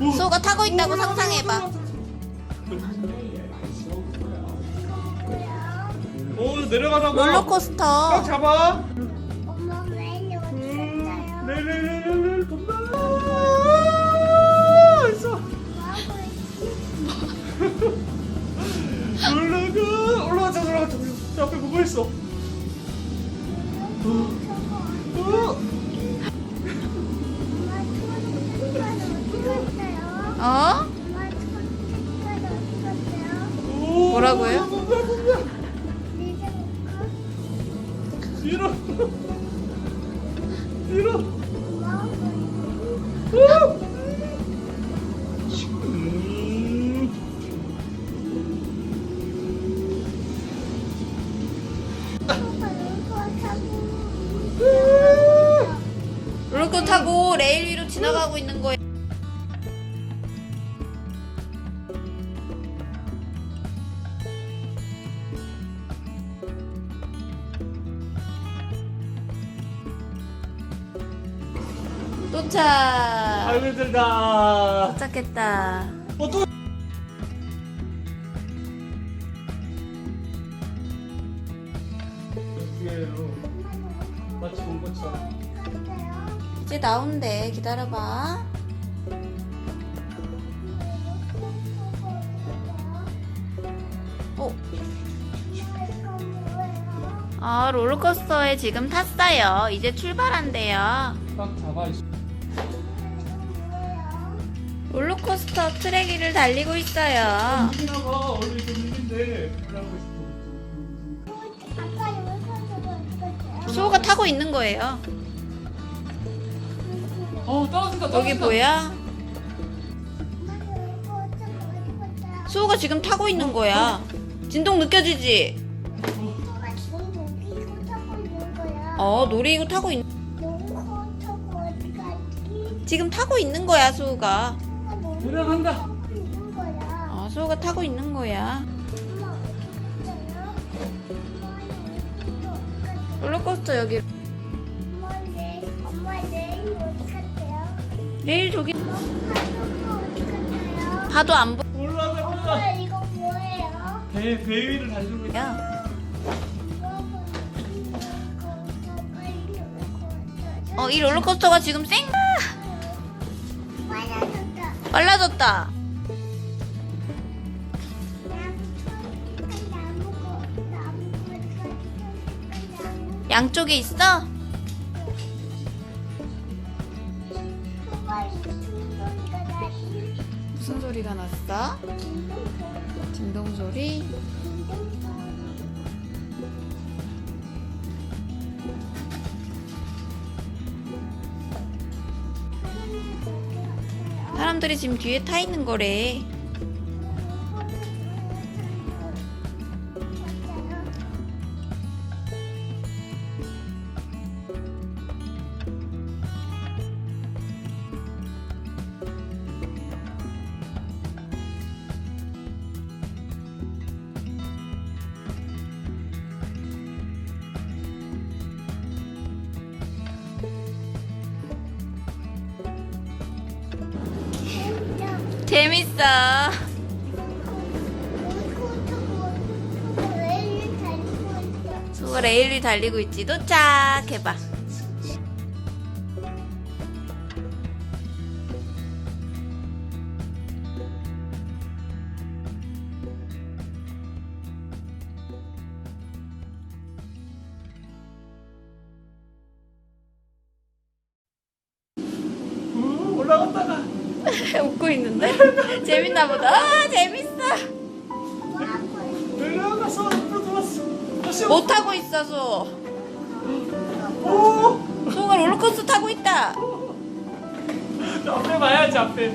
있다고 상상해봐. 오 내려가다가 꽉 롤러코스터. 잡아. 엄마 왜 오셨어요? 렐렐렐렐렐 돈다. 있어. 올라가 올라가자 올라가자. 저 앞에 뭐가 있어? 어. 어. 어? 오, 뭐라고요? 우! 음. 롤러코스터 타고 레일 위로 지나가고 있는 거예요. 도착. 아이고 힘들다 도착했다. 어, 또 마치 이제 나온대. 기다려봐. 어, 아, 롤러코스터에 지금 탔어요. 이제 출발한대요. 딱 잡아 있어 롤러코스터 트레기를 달리고 있어요. 좀 힘든데 올라가고 있어 수호가 타고 있는 거예요. 어 떨어진다 여기 보여? 수호가 지금 타고 있는 거야. 진동 느껴지지? 어, 놀이기구 타고 있. 지금 타고 있는 거야, 수호가. 내려간다 어, 수호가 타고 있는 거야. 롤러코스터 여기. 엄마 내일 저기? 봐도 안 보여. 올라간다 엄마 이거 뭐예요? 배, 배 위를 달리고 있어 어, 이 롤러코스터가 지금 쌩 빨라졌다. 양쪽에 있어? 무슨 소리가 났어? 진동 소리? 사람들이 지금 뒤에 타 있는 거래. 재밌어. 수가 레일리 달리고 있지. 도착해봐. 우, 올라갔다가 웃고 있는데? 재밌나 보다. 아, 재밌어. 내려가서 옆으로 돌았어 다시 못 타고 있어, 수. 오 수가 롤러코스터 타고 있다. 앞에 봐야지 앞에